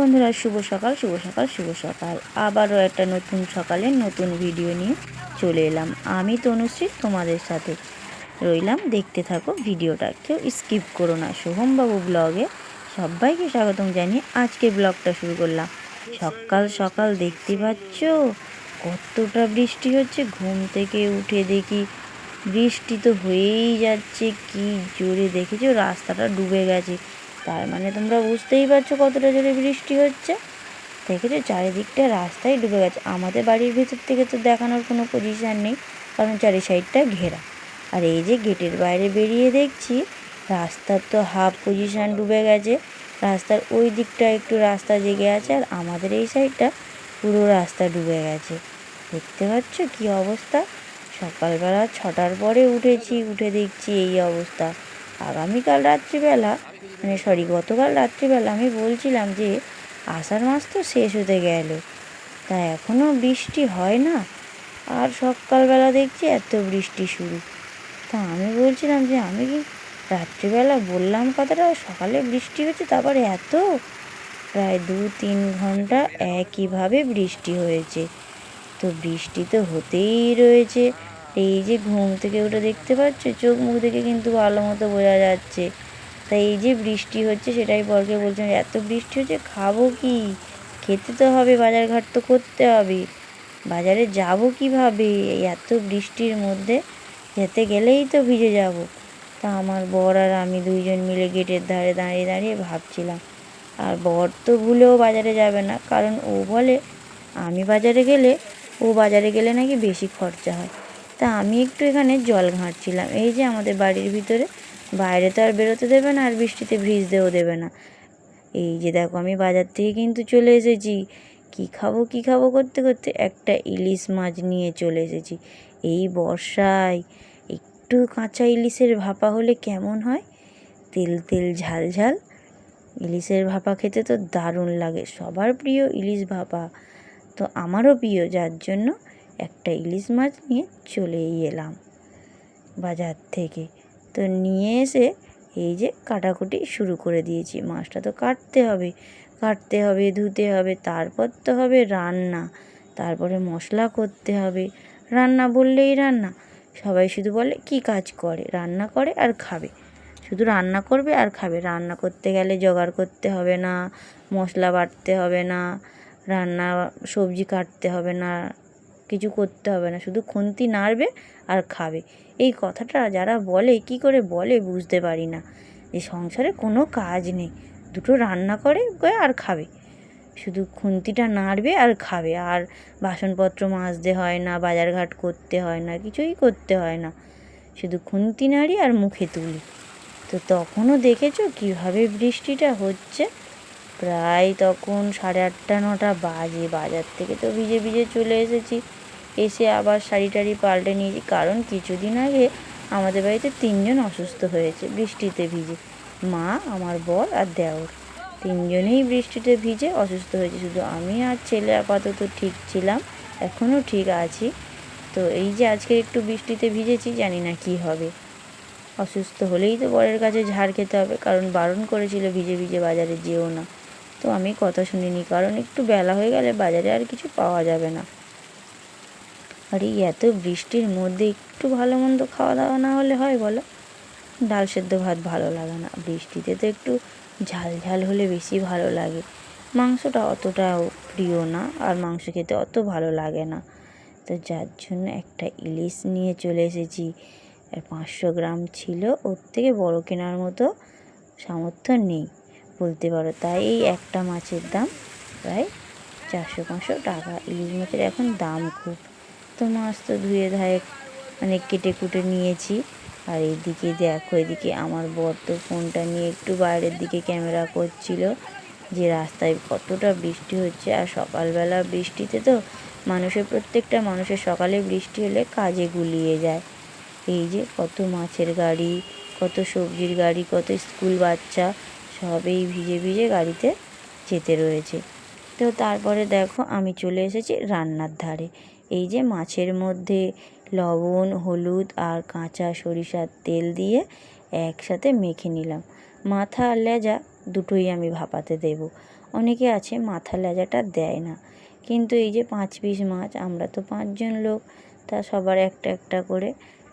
বন্ধুরা, শুভ সকাল শুভ সকাল শুভ সকাল। আবারও একটা নতুন সকালে নতুন ভিডিও নিয়ে চলে এলাম। আমি তনুশ্রী, তোমাদের সাথে রইলাম। দেখতে থাকো ভিডিওটা কেউ স্কিপ করো না। সোহমবাবু ব্লগে সবাইকে স্বাগতম জানিয়ে আজকে ব্লগটা শুরু করলাম। সকাল সকাল দেখতে পাচ্ছ, কতটা বৃষ্টি হচ্ছে। ঘুম থেকে উঠে দেখি বৃষ্টি তো হয়েই যাচ্ছে। কি জোরে দেখেছ? রাস্তাটা ডুবে গেছে। তার মানে তোমরা বুঝতেই পারছ কতটা জোরে বৃষ্টি হচ্ছে। দেখেছ? চারিদিকটা রাস্তায় ডুবে গেছে। আমাদের বাড়ির ভেতর থেকে তো দেখানোর কোনো পজিশান নেই, কারণ চারি সাইডটা ঘেরা। আর এই যে গেটের বাইরে বেরিয়ে দেখছি, রাস্তার তো হাফ পজিশান ডুবে গেছে। রাস্তার ওই দিকটা একটু রাস্তা জেগে আছে, আর আমাদের এই সাইডটা পুরো রাস্তা ডুবে গেছে। দেখতে পাচ্ছ কি অবস্থা? সকালবেলা ছটার পরে উঠেছি, উঠে দেখছি এই অবস্থা। আগামীকাল রাত্রিবেলা মানে সরি, গতকাল রাত্রিবেলা আমি বলছিলাম যে আষাঢ় মাস তো শেষ হতে গেল, তা এখনও বৃষ্টি হয় না? আর সকালবেলা দেখছি এত বৃষ্টি শুরু। তা আমি বলছিলাম যে আমি কি রাত্রিবেলা বললাম কথাটা, সকালে বৃষ্টি হচ্ছে, তারপরে এত? প্রায় দু তিন ঘণ্টা একইভাবে বৃষ্টি হয়েছে। তো বৃষ্টি তো হতেই রয়েছে। এই যে ঘুম থেকে উঠে দেখতে পাচ্ছ, চোখ মুখ দেখে কিন্তু ভালো মতো বোঝা যাচ্ছে। তাই এই যে বৃষ্টি হচ্ছে সেটাই বরকে বলছিলাম, এত বৃষ্টি হচ্ছে খাব কি? খেতে তো হবে, বাজার ঘাট তো করতে হবে। বাজারে যাব কীভাবে? এত বৃষ্টির মধ্যে যেতে গেলেই তো ভিজে যাব। তা আমার বর আর আমি দুইজন মিলে গেটের ধারে দাঁড়িয়ে দাঁড়িয়ে ভাবছিলাম, আর বর তো ভুলেও বাজারে যাবে না, কারণ ও বলে আমি বাজারে গেলে, ও বাজারে গেলে নাকি বেশি খরচা হয়। তা আমি একটু এখানে জল ঘাঁটছিলাম, এই যে আমাদের বাড়ির ভিতরে বাইরে তো আর বেরোতে দেবে না, আর বৃষ্টিতে ভিজতেও দেবে না। এই যে দেখো, আমি বাজার থেকে কিন্তু চলে এসেছি। কি খাব কি খাব করতে করতে একটা ইলিশ মাছ নিয়ে চলে এসেছি। এই বর্ষায় একটু কাঁচা ইলিশের ভাপা হলে কেমন হয়? তেল তেল, ঝাল ঝাল। ইলিশের ভাপা খেতে তো দারুণ লাগে, সবার প্রিয় ইলিশ ভাপা। তো আমারও প্রিয়, যার জন্য একটা ইলিশ মাছ নিয়ে চলেই এলাম বাজার থেকে। তো নিয়ে এসে এই যে কাটাকুটি শুরু করে দিয়েছি। মাছটা তো কাটতে হবে কাটতে হবে, ধুতে হবে, তারপর তো হবে রান্না, তারপরে মশলা করতে হবে। রান্না বললেই রান্না, সবাই শুধু বলে কি কাজ করে, রান্না করে আর খাবে। শুধু রান্না করবে আর খাবে, রান্না করতে গেলে জোগাড় করতে হবে না, মশলা বাটতে হবে না, রান্না সবজি কাটতে হবে না, কিছু করতে হবে না, শুধু খুন্তি নাড়বে আর খাবে। এই কথাটা যারা বলে, কি করে বলে বুঝতে পারি না। যে সংসারে কোনো কাজ নেই। দুটো রান্না করে আর খাবে। শুধু খুন্তিটা নাড়বে আর খাবে। আর বাসনপত্র মাজতে হয় না, বাজারঘাট করতে হয় না, কিছুই করতে হয় না। শুধু খুন্তি নাড়ি আর মুখে তুলি। তো তখনও দেখেছ কীভাবে বৃষ্টিটা হচ্ছে? প্রায় তখন সাড়ে আটটা, নটা বাজে। বাজার থেকে তো ভিজে ভিজে চলে এসেছি। এসে আবার শাড়ি টাড়ি পাল্টে নিয়েছি। কারণ কিছুদিন আগে আমাদের বাড়িতে তিনজন অসুস্থ হয়েছে, বৃষ্টিতে ভিজে। মা, আমার বর আর দেওর। তিনজনেই বৃষ্টিতে ভিজে অসুস্থ হয়েছে। শুধু আমি আর ছেলে আপাতত ঠিক ছিলাম এখনও ঠিক আছি। তো এই যে আজকে একটু বৃষ্টিতে ভিজেছি, জানি না কি হবে। অসুস্থ হলেই তো বরের কাছে ঝাড় খেতে হবে, কারণ বারণ করেছিল ভিজে ভিজে বাজারে যেও না। তো আমি কথা শুনিনি, কারণ একটু বেলা হয়ে গেলে বাজারে আর কিছু পাওয়া যাবে না। আর, এই এত বৃষ্টির মধ্যে একটু ভালো মন্দ খাওয়া দাওয়া না হলে হয় বলো? ডাল সেদ্ধ ভাত ভালো লাগে না। বৃষ্টিতে তো একটু ঝাল ঝাল হলে বেশি ভালো লাগে। মাংসটা অতটাও প্রিয় না, আর মাংস খেতে অত ভালো লাগে না। তো যার জন্য একটা ইলিশ নিয়ে চলে এসেছি। আর পাঁচশো গ্রাম ছিল, ওর থেকে বড় কেনার মতো সামর্থ্য নেই। বলতে পারো তাই এই একটা মাছের দাম, প্রায় চারশো পাঁচশো টাকা। ইলিশ মাছের এখন দাম খুব তো মাছ তো ধুয়ে ধায়ে মানে কেটে কুটে নিয়েছি। আর এইদিকে দেখো, এদিকে আমার বর তো ফোনটা নিয়ে একটু বাইরের দিকে ক্যামেরা করছিল যে রাস্তায় কতটা বৃষ্টি হচ্ছে। আর সকালবেলা বৃষ্টিতে তো মানুষের, প্রত্যেকটা মানুষের সকালে বৃষ্টি হলে কাজে গুলিয়ে যায়। এই যে কত মাছের গাড়ি, কত সবজির গাড়ি, কত স্কুল বাচ্চা সবেই ভিজে ভিজে গাড়িতে যেতে রয়েছে। তো তারপরে দেখো আমি চলে এসেছি রান্নার ধারে। এই যে মাছের মধ্যে লবণ, হলুদ আর কাঁচা সরিষার তেল দিয়ে একসাথে মেখে নিলাম। মাথা আর লেজা দুটোই আমি ভাপাতে দেব। অনেকে আছে মাথা লেজাটা দেয় না। কিন্তু এই যে পাঁচ পিস মাছ, আমরা তো পাঁচজন লোক, তা সবার একটা একটা করে,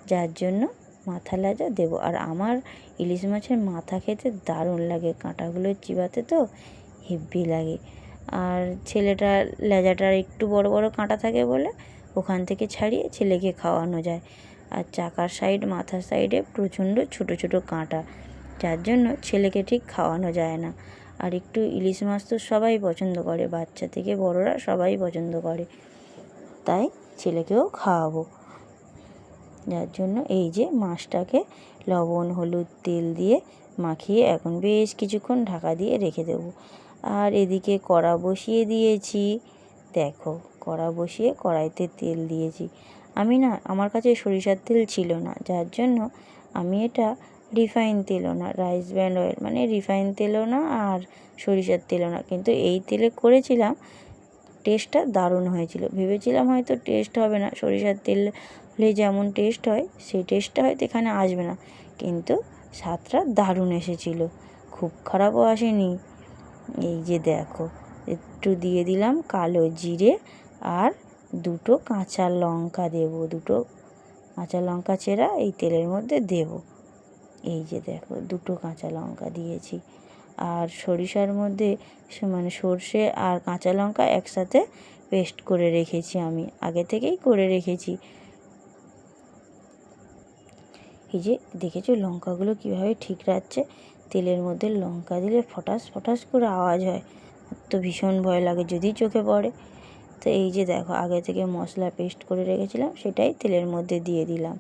যার জন্য মাথা লেজা দেবো। আর আমার ইলিশ মাছের মাথা খেতে দারুণ লাগে কাঁটাগুলো চিবাতে তো হেব্বি লাগে। আর ছেলেটার লেজাটার একটু বড় বড় কাঁটা থাকে বলে ওখান থেকে ছাড়িয়ে ছেলেকে খাওয়ানো যায়। আর চাকার সাইড, মাথার সাইডে প্রচণ্ড ছোট ছোট কাঁটা। যার জন্য ছেলেকে ঠিক খাওয়ানো যায় না। আর একটু ইলিশ মাছ তো সবাই পছন্দ করে, বাচ্চা থেকে বড়রা সবাই পছন্দ করে। তাই ছেলেকেও খাওয়াবো। যার জন্য এই যে মাছটাকে লবণ, হলুদ, তেল দিয়ে মাখিয়ে এখন বেশ কিছুক্ষণ ঢাকা দিয়ে রেখে দেব। আর এদিকে কড়া বসিয়ে দিয়েছি। দেখো, কড়া বসিয়ে কড়াইতে তেল দিয়েছি। আমি না, আমার কাছে সরিষার তেল ছিল না, যার জন্য আমি এটা রিফাইন তেলও না, রাইস ব্র্যান্ড অয়েল মানে রিফাইন তেলও না আর সরিষার তেলও না। কিন্তু এই তেলে করেছিলাম, টেস্টটা দারুণ হয়েছিল। ভেবেছিলাম হয়তো টেস্ট হবে না, সরিষার তেল হলে যেমন টেস্ট হয়, সেই টেস্টটা হয়তো এখানে আসবে না। কিন্তু স্বাদটা দারুণ এসেছিল, খুব খারাপও আসেনি। এই যে দেখো, একটু দিয়ে দিলাম কালো জিরে আর দুটো কাঁচা লঙ্কা দেব, দুটো কাঁচা লঙ্কা চেরা এই তেলের মধ্যে দেব। এই যে দেখো, দুটো কাঁচা লঙ্কা দিয়েছি। আর সরিষার মধ্যে মানে সর্ষে আর কাঁচা লঙ্কা একসাথে পেস্ট করে রেখেছি আমি, আগে থেকেই করে রেখেছি। এই যে দেখেছ লঙ্কাগুলো কীভাবে ঠিক রাখছে তেলের মধ্যে লঙ্কা দিলে ফটাস ফটাস করে আওয়াজ হয়। তো ভীষণ ভয় লাগে, যদি চোখে পড়ে। তো এই যে দেখো, আগে থেকে মশলা পেস্ট করে রেখেছিলাম, সেটাই তেলের মধ্যে দিয়ে দিলাম।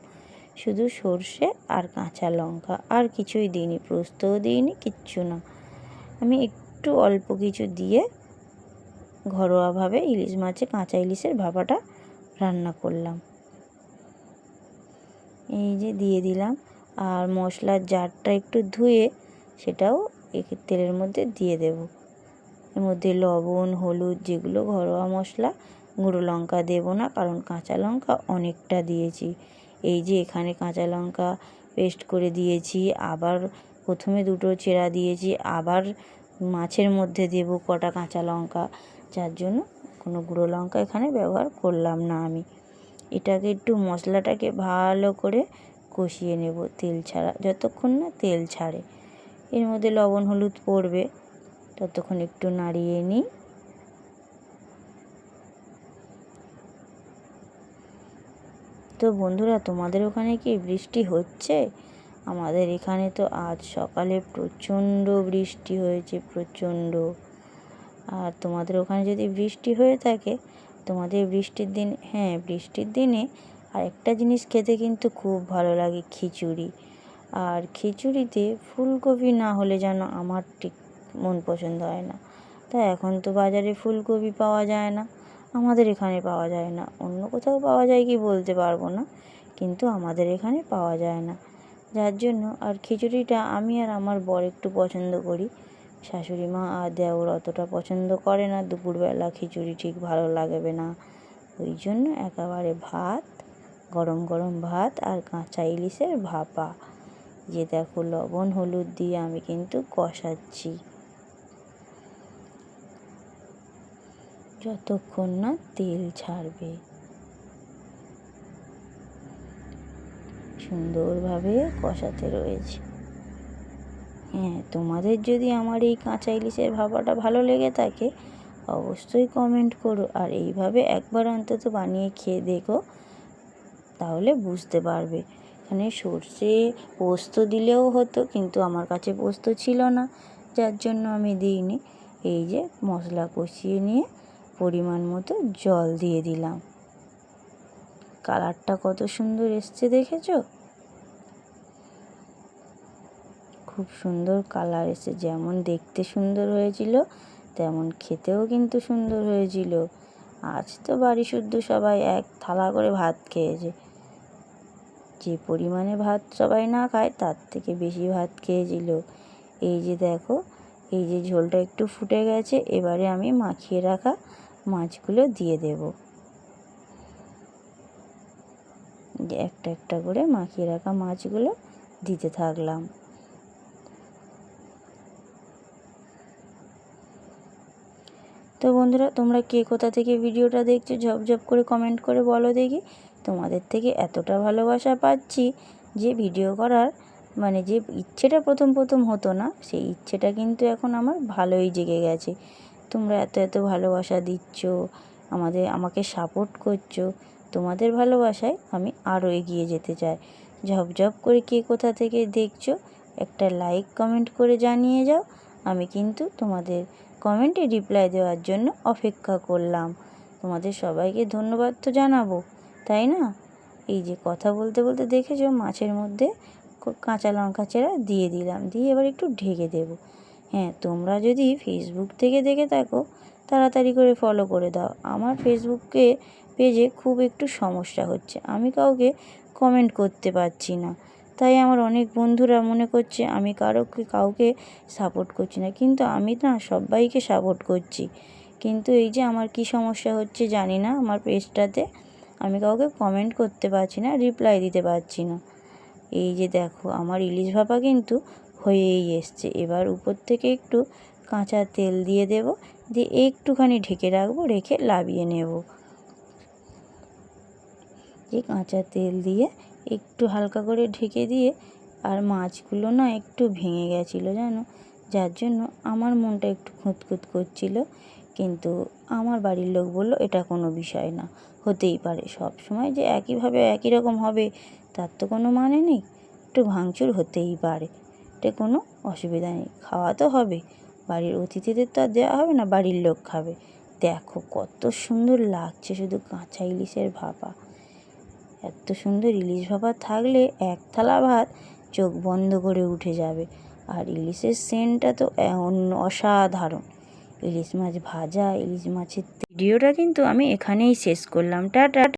শুধু সর্ষে আর কাঁচা লঙ্কা, আর কিছুই দিইনি, পোস্তও দিইনি, কিচ্ছু না। আমি একটু অল্প কিছু দিয়ে ঘরোয়াভাবে ইলিশ মাছে কাঁচা ইলিশের ভাপাটা রান্না করলাম। এই যে দিয়ে দিলাম, আর মশলার জারটা একটু ধুয়ে সেটাও তেলের মধ্যে দিয়ে দেব। এর মধ্যে লবণ, হলুদ যেগুলো ঘরোয়া মশলা, গুঁড়ো লঙ্কা দেবো না, কারণ কাঁচা লঙ্কা অনেকটা দিয়েছি। এই যে এখানে কাঁচা লঙ্কা পেস্ট করে দিয়েছি, আবার প্রথমে দুটো চেরা দিয়েছি, আবার মাছের মধ্যে দেব কটা কাঁচা লঙ্কা। যার জন্য কোনো গুঁড়ো লঙ্কা এখানে ব্যবহার করলাম না আমি। এটাকে একটু মশলাটাকে ভালো করে কষিয়ে নেব তেল ছাড়া, যতক্ষণ না তেল ছাড়ে। এর মধ্যে লবণ হলুদ পড়বে। ততক্ষণ একটু নাড়িয়ে নিই। তো বন্ধুরা, তোমাদের ওখানে কি বৃষ্টি হচ্ছে? আমাদের এখানে তো আজ সকালে প্রচণ্ড বৃষ্টি হয়েছে, প্রচণ্ড। আর তোমাদের ওখানে যদি বৃষ্টি হয়ে থাকে, তোমাদের বৃষ্টির দিন হ্যাঁ বৃষ্টির দিনে আর একটা জিনিস খেতে কিন্তু খুব ভালো লাগে, খিচুড়ি। আর খিচুড়িতে ফুলকপি না হলে যেন আমার ঠিক মন পছন্দ হয় না। তা এখন তো বাজারে ফুলকপি পাওয়া যায় না, আমাদের এখানে পাওয়া যায় না। অন্য কোথাও পাওয়া যায় কি বলতে পারব না, কিন্তু আমাদের এখানে পাওয়া যায় না। যার জন্য আর খিচুড়িটা আমি আর আমার বর একটু পছন্দ করি। শাশুড়ি মা আর দেওর অতটা পছন্দ করে না, দুপুরবেলা খিচুড়ি ঠিক ভালো লাগবে না। ওই জন্য একেবারে ভাত, গরম গরম ভাত আর কাঁচা ইলিশের ভাপা। যে দেখো লবণ, হলুদ দিয়ে আমি কিন্তু কষাচ্ছি। যতক্ষণ না তেল ছাড়বে। সুন্দরভাবে কষাতে রয়েছে। হ্যাঁ তোমাদের যদি আমার এই কাঁচা ইলিশের ভাপাটা ভালো লেগে থাকে, অবশ্যই কমেন্ট করো। আর এইভাবে একবার অন্তত বানিয়ে খেয়ে দেখো, তাহলে বুঝতে পারবে। এখানে সর্ষে পোস্ত দিলেও হতো, কিন্তু আমার কাছে পোস্ত ছিল না। যার জন্য আমি দিইনি। এই যে মশলা কষিয়ে নিয়ে পরিমাণ মতো জল দিয়ে দিলাম। কালারটা কত সুন্দর এসছে দেখেছ? খুব সুন্দর কালার এসে যেমন দেখতে সুন্দর হয়েছিল, তেমন খেতেও কিন্তু সুন্দর হয়েছিল। আজ তো বাড়ি শুদ্ধ সবাই এক থালা করে ভাত খেয়েছে। যে পরিমাণে ভাত সবাই না খায়, তার থেকে বেশি ভাত খেয়েছিল এই যে দেখো, এই যে ঝোলটা একটু ফুটে গেছে, এবারে আমি মাখিয়ে রাখা মাছগুলো দিয়ে দেব। একটা একটা করে মাখিয়ে রাখা মাছগুলো দিতে থাকলাম। তো বন্ধুরা, তোমরা কে কোথা থেকে ভিডিওটা দেখছ, ঝপঝপ করে কমেন্ট করে বলো দেখি। তোমাদের থেকে এতটা ভালোবাসা পাচ্ছি যে ভিডিও করার মানে যে ইচ্ছেটা প্রথম প্রথম হতো না, সেই ইচ্ছেটা কিন্তু এখন আমার ভালোই জেগে গেছে। তোমরা এত এত ভালোবাসা দিচ্ছ, আমাদের, আমাকে সাপোর্ট করছ, তোমাদের ভালোবাসায় আমি আরও এগিয়ে যেতে চাই। ঝপঝপ করে কে কোথা থেকে দেখছ, একটা লাইক কমেন্ট করে জানিয়ে যাও। আমি কিন্তু তোমাদের কমেন্টে রিপ্লাই দেওয়ার জন্য অপেক্ষা করলাম। তোমাদের সবাইকে ধন্যবাদ তো জানাব। তাই না? এই যে কথা বলতে বলতে দেখেছ মাছের মধ্যে কাঁচা লঙ্কা চেরা দিয়ে দিলাম। দিয়ে এবার একটু ঢেকে দেবো। হ্যাঁ তোমরা যদি ফেসবুক থেকে দেখে থাকো, তাড়াতাড়ি করে ফলো করে দাও। আমার ফেসবুকে পেজে খুব একটু সমস্যা হচ্ছে। আমি কাউকে কমেন্ট করতে পারছি না। তাই আমার অনেক বন্ধুরা মনে করছে আমি কারোকে, কাউকে সাপোর্ট করছি না। কিন্তু আমি না সবাইকে সাপোর্ট করছি। কিন্তু এই যে আমার কি সমস্যা হচ্ছে জানি না আমার পেজটাতে আমি কাউকে কমেন্ট করতে পারছি না রিপ্লাই দিতে পারছি না। এই যে দেখো, আমার ইলিশ ভাপা কিন্তু হয়েই এসছে। এবার উপর থেকে একটু কাঁচা তেল দিয়ে দেব, দিয়ে একটুখানি ঢেকে রাখব, রেখে লাবিয়ে নেব। যে কাঁচা তেল দিয়ে একটু হালকা করে ঢেকে দিয়ে, আর মাছগুলো না একটু ভেঙে গেছিল জানো? যার জন্য আমার মনটা একটু খুঁতখুত করছিল, কিন্তু আমার বাড়ির লোক বলল, এটা কোনো বিষয় না। হতেই পারে। সব সময় যে একইভাবে একই রকম হবে, তার তো কোনো মানে নেই। একটু ভাঙচুর হতেই পারে। এটা কোনো অসুবিধা নেই। খাওয়া তো হবে। বাড়ির অতিথিদের তো আর দেওয়া হবে না, বাড়ির লোক খাবে। দেখো কত সুন্দর লাগছে শুধু কাঁচা ইলিশের ভাপা। এত সুন্দর ইলিশ ভাপা থাকলে এক থালা ভাত চোখ বন্ধ করে উঠে যাবে। আর ইলিশের সেন্টটা তো অন্য অসাধারণ। ইলিশ মাছ ভাজা ইলিশ মাছের ভিডিওটা কিন্তু আমি এখানেই শেষ করলাম। টাটা।